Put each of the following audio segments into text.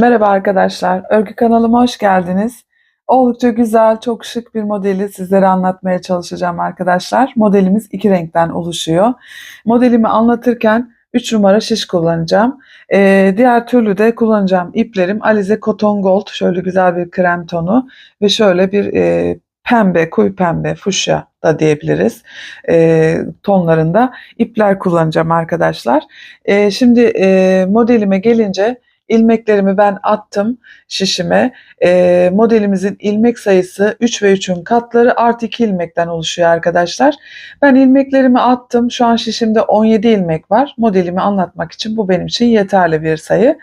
Merhaba arkadaşlar, örgü kanalıma hoş geldiniz. Oldukça güzel, çok şık bir modeli sizlere anlatmaya çalışacağım arkadaşlar. Modelimiz iki renkten oluşuyor. Modelimi anlatırken 3 numara şiş kullanacağım. Ee, diğer türlü de kullanacağım iplerim Alize Cotton Gold, şöyle güzel bir krem tonu ve şöyle bir e, pembe, koyu pembe, fuşya da diyebiliriz e, tonlarında ipler kullanacağım arkadaşlar. E, şimdi e, modelime gelince ilmeklerimi ben attım şişime. E, modelimizin ilmek sayısı 3 ve 3'ün katları artı 2 ilmekten oluşuyor arkadaşlar. Ben ilmeklerimi attım. Şu an şişimde 17 ilmek var. Modelimi anlatmak için bu benim için yeterli bir sayı.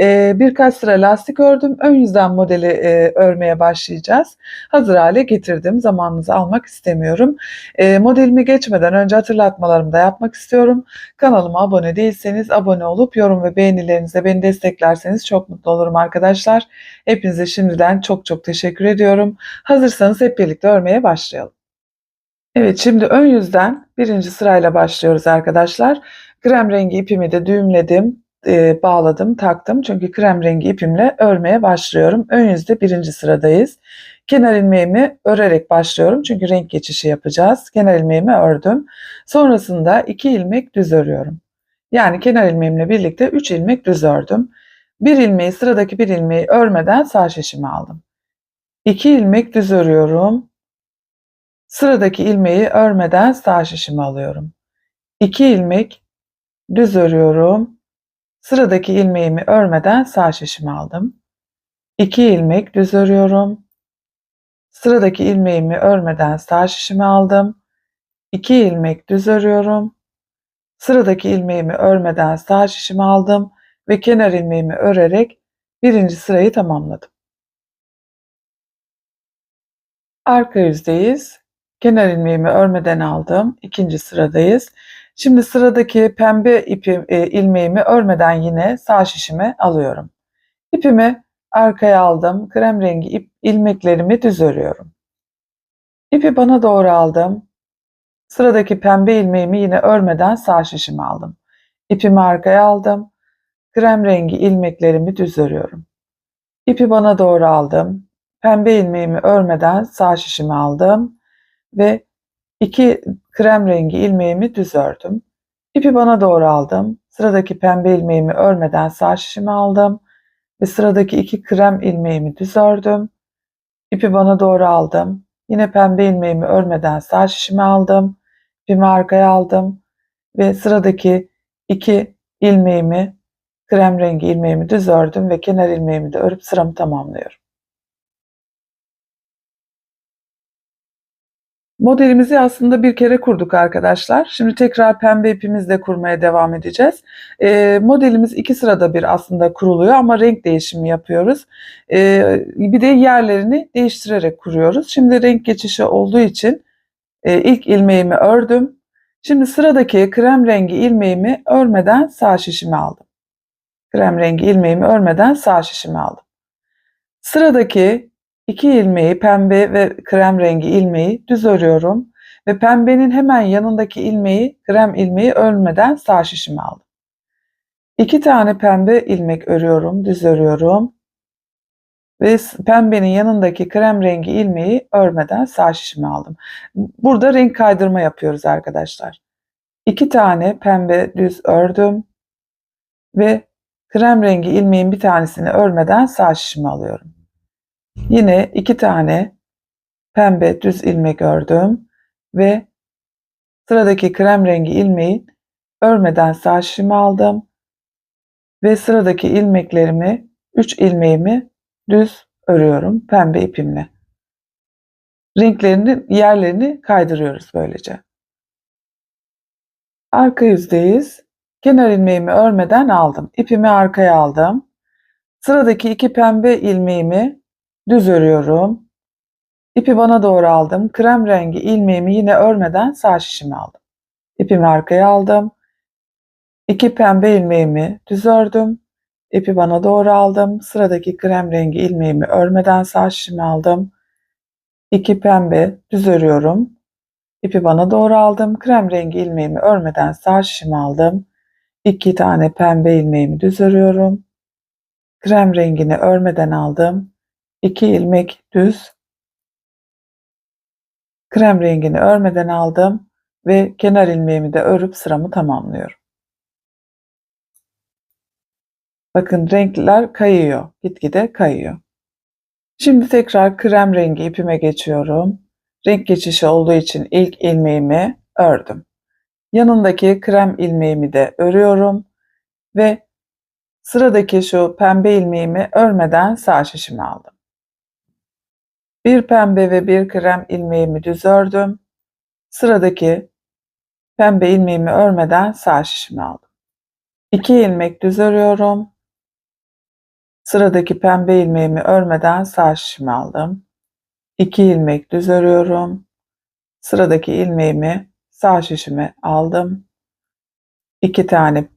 E, birkaç sıra lastik ördüm. Ön yüzden modeli e, örmeye başlayacağız. Hazır hale getirdim. Zamanınızı almak istemiyorum. E, modelimi geçmeden önce hatırlatmalarımı da yapmak istiyorum. Kanalıma abone değilseniz abone olup yorum ve beğenilerinizle beni desteklerseniz çok mutlu olurum arkadaşlar. Hepinize şimdiden çok çok teşekkür ediyorum. Hazırsanız hep birlikte örmeye başlayalım. Evet şimdi ön yüzden birinci sırayla başlıyoruz arkadaşlar. Krem rengi ipimi de düğümledim, e, bağladım, taktım. Çünkü krem rengi ipimle örmeye başlıyorum. Ön yüzde birinci sıradayız. Kenar ilmeğimi örerek başlıyorum. Çünkü renk geçişi yapacağız. Kenar ilmeğimi ördüm. Sonrasında iki ilmek düz örüyorum. Yani kenar ilmeğimle birlikte 3 ilmek düz ördüm. Bir ilmeği sıradaki bir ilmeği örmeden sağ şişimi aldım. 2 ilmek düz örüyorum. Sıradaki ilmeği örmeden sağ şişimi alıyorum. 2 ilmek düz örüyorum. Sıradaki ilmeğimi örmeden sağ şişimi aldım. 2 ilmek düz örüyorum. Sıradaki ilmeğimi örmeden sağ şişimi aldım. 2 ilmek düz örüyorum. Sıradaki ilmeğimi örmeden sağ şişimi aldım ve kenar ilmeğimi örerek birinci sırayı tamamladım. Arka yüzdeyiz. Kenar ilmeğimi örmeden aldım. İkinci sıradayız. Şimdi sıradaki pembe ipim, e, ilmeğimi örmeden yine sağ şişime alıyorum. İpimi arkaya aldım. Krem rengi ip ilmeklerimi düz örüyorum. İpi bana doğru aldım. Sıradaki pembe ilmeğimi yine örmeden sağ şişime aldım. İpimi arkaya aldım. Krem rengi ilmeklerimi düz örüyorum. İpi bana doğru aldım. Pembe ilmeğimi örmeden sağ şişime aldım ve iki krem rengi ilmeğimi düz ördüm. İpi bana doğru aldım. Sıradaki pembe ilmeğimi örmeden sağ şişime aldım ve sıradaki iki krem ilmeğimi düz ördüm. İpi bana doğru aldım. Yine pembe ilmeğimi örmeden sağ şişime aldım. İpimi arkaya aldım ve sıradaki iki ilmeğimi krem rengi ilmeğimi düz ördüm ve kenar ilmeğimi de örüp sıramı tamamlıyorum. Modelimizi aslında bir kere kurduk arkadaşlar. Şimdi tekrar pembe ipimizle kurmaya devam edeceğiz. E, modelimiz iki sırada bir aslında kuruluyor ama renk değişimi yapıyoruz. E, bir de yerlerini değiştirerek kuruyoruz. Şimdi renk geçişi olduğu için e, ilk ilmeğimi ördüm. Şimdi sıradaki krem rengi ilmeğimi örmeden sağ şişimi aldım. Krem rengi ilmeğimi örmeden sağ şişimi aldım. Sıradaki iki ilmeği pembe ve krem rengi ilmeği düz örüyorum ve pembenin hemen yanındaki ilmeği krem ilmeği örmeden sağ şişimi aldım. İki tane pembe ilmek örüyorum, düz örüyorum ve pembenin yanındaki krem rengi ilmeği örmeden sağ şişimi aldım. Burada renk kaydırma yapıyoruz arkadaşlar. İki tane pembe düz ördüm ve krem rengi ilmeğin bir tanesini örmeden sağ şişimi alıyorum. Yine iki tane pembe düz ilmek ördüm ve sıradaki krem rengi ilmeği örmeden sağ şişimi aldım ve sıradaki ilmeklerimi 3 ilmeğimi düz örüyorum pembe ipimle. Renklerini yerlerini kaydırıyoruz böylece. Arka yüzdeyiz. Kenar ilmeğimi örmeden aldım. İpimi arkaya aldım. Sıradaki iki pembe ilmeğimi düz örüyorum. İpi bana doğru aldım. Krem rengi ilmeğimi yine örmeden sağ şişime aldım. İpimi arkaya aldım. İki pembe ilmeğimi düz ördüm. İpi bana doğru aldım. Sıradaki krem rengi ilmeğimi örmeden sağ şişime aldım. İki pembe düz örüyorum. İpi bana doğru aldım. Krem rengi ilmeğimi örmeden sağ şişime aldım. İki tane pembe ilmeğimi düz örüyorum. krem rengini örmeden aldım. 2 ilmek düz krem rengini örmeden aldım ve kenar ilmeğimi de örüp sıramı tamamlıyorum. Bakın renkler kayıyor. Gitgide kayıyor. Şimdi tekrar krem rengi ipime geçiyorum. Renk geçişi olduğu için ilk ilmeğimi ördüm. Yanındaki krem ilmeğimi de örüyorum ve sıradaki şu pembe ilmeğimi örmeden sağ şişimi aldım. Bir pembe ve bir krem ilmeğimi düz ördüm. Sıradaki pembe ilmeğimi örmeden sağ şişimi aldım. 2 ilmek düz örüyorum. Sıradaki pembe ilmeğimi örmeden sağ şişimi aldım. 2 ilmek düz örüyorum. Sıradaki ilmeğimi sağ şişime aldım. 2 tane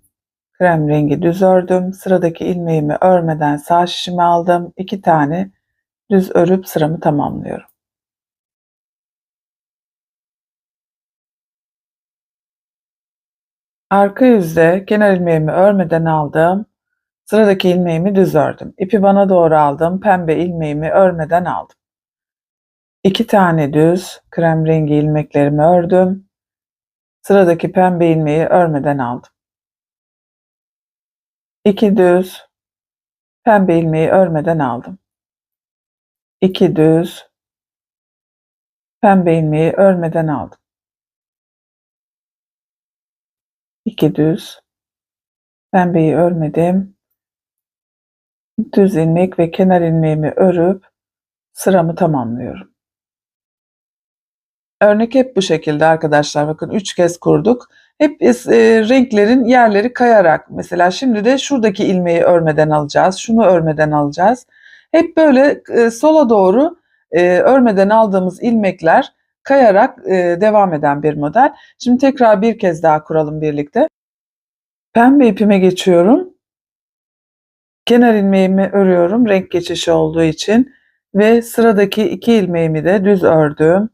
krem rengi düz ördüm. Sıradaki ilmeğimi örmeden sağ şişime aldım. 2 tane düz örüp sıramı tamamlıyorum. Arka yüzde kenar ilmeğimi örmeden aldım. Sıradaki ilmeğimi düz ördüm. İpi bana doğru aldım. Pembe ilmeğimi örmeden aldım. İki tane düz krem rengi ilmeklerimi ördüm. Sıradaki pembe ilmeği örmeden aldım. İki düz pembe ilmeği örmeden aldım. İki düz pembe ilmeği örmeden aldım. İki düz pembeyi örmedim düz ilmek ve kenar ilmeğimi örüp sıramı tamamlıyorum. Örnek hep bu şekilde arkadaşlar. Bakın 3 kez kurduk. Hep e, renklerin yerleri kayarak. Mesela şimdi de şuradaki ilmeği örmeden alacağız. Şunu örmeden alacağız. Hep böyle e, sola doğru e, örmeden aldığımız ilmekler kayarak e, devam eden bir model. Şimdi tekrar bir kez daha kuralım birlikte. Pembe ipime geçiyorum. Kenar ilmeğimi örüyorum renk geçişi olduğu için ve sıradaki iki ilmeğimi de düz ördüm.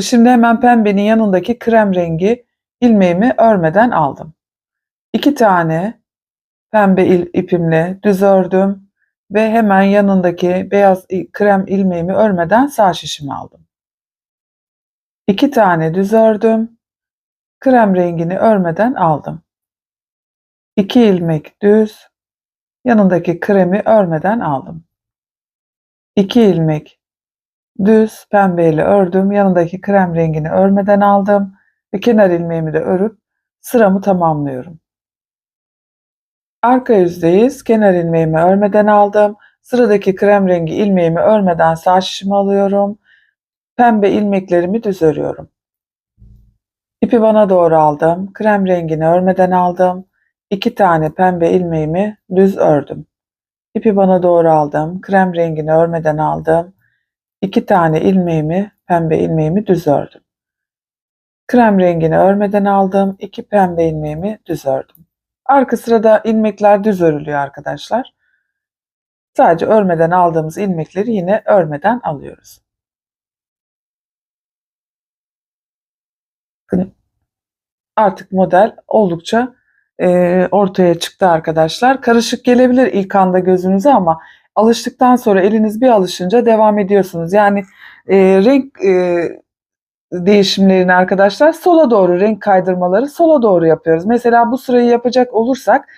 Şimdi hemen pembenin yanındaki krem rengi ilmeğimi örmeden aldım. İki tane pembe ipimle düz ördüm ve hemen yanındaki beyaz krem ilmeğimi örmeden sağ şişimi aldım. İki tane düz ördüm. Krem rengini örmeden aldım. İki ilmek düz yanındaki kremi örmeden aldım. 2 ilmek düz pembeyle ördüm. Yanındaki krem rengini örmeden aldım ve kenar ilmeğimi de örüp sıramı tamamlıyorum. Arka yüzdeyiz. Kenar ilmeğimi örmeden aldım. Sıradaki krem rengi ilmeğimi örmeden sağ şişimi alıyorum. Pembe ilmeklerimi düz örüyorum. İpi bana doğru aldım. Krem rengini örmeden aldım. İki tane pembe ilmeğimi düz ördüm. İpi bana doğru aldım. Krem rengini örmeden aldım. İki tane ilmeğimi, pembe ilmeğimi düz ördüm. Krem rengini örmeden aldım. İki pembe ilmeğimi düz ördüm. Arka sırada ilmekler düz örülüyor arkadaşlar. Sadece örmeden aldığımız ilmekleri yine örmeden alıyoruz. Artık model oldukça ortaya çıktı arkadaşlar. Karışık gelebilir ilk anda gözünüze ama alıştıktan sonra eliniz bir alışınca devam ediyorsunuz. Yani e, renk e, değişimlerini arkadaşlar sola doğru renk kaydırmaları sola doğru yapıyoruz. Mesela bu sırayı yapacak olursak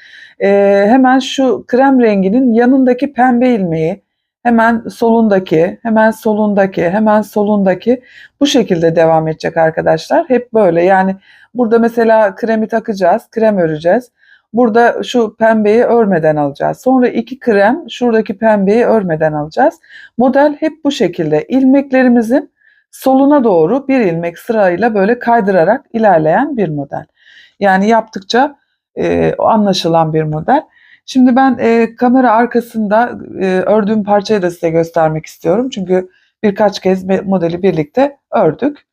e, hemen şu krem renginin yanındaki pembe ilmeği hemen solundaki, hemen solundaki, hemen solundaki bu şekilde devam edecek arkadaşlar. Hep böyle yani burada mesela kremi takacağız, krem öreceğiz. Burada şu pembeyi örmeden alacağız. Sonra iki krem şuradaki pembeyi örmeden alacağız. Model hep bu şekilde. İlmeklerimizin soluna doğru bir ilmek sırayla böyle kaydırarak ilerleyen bir model. Yani yaptıkça e, anlaşılan bir model. Şimdi ben e, kamera arkasında e, ördüğüm parçayı da size göstermek istiyorum. Çünkü birkaç kez modeli birlikte ördük.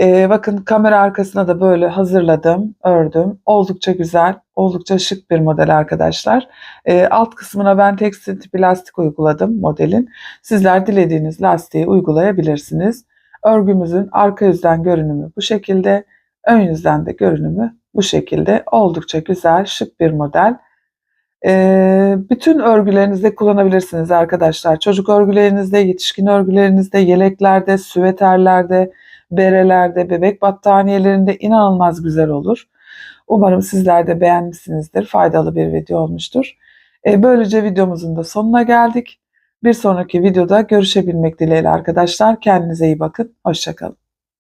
E, bakın kamera arkasına da böyle hazırladım, ördüm. Oldukça güzel, oldukça şık bir model arkadaşlar. E, alt kısmına ben tekstil tipi lastik uyguladım modelin. Sizler dilediğiniz lastiği uygulayabilirsiniz. Örgümüzün arka yüzden görünümü bu şekilde, ön yüzden de görünümü bu şekilde. Oldukça güzel, şık bir model. Ee, bütün örgülerinizde kullanabilirsiniz arkadaşlar. Çocuk örgülerinizde, yetişkin örgülerinizde, yeleklerde, süveterlerde, berelerde, bebek battaniyelerinde inanılmaz güzel olur. Umarım sizler de beğenmişsinizdir. Faydalı bir video olmuştur. Ee, böylece videomuzun da sonuna geldik. Bir sonraki videoda görüşebilmek dileğiyle arkadaşlar. Kendinize iyi bakın. Hoşçakalın.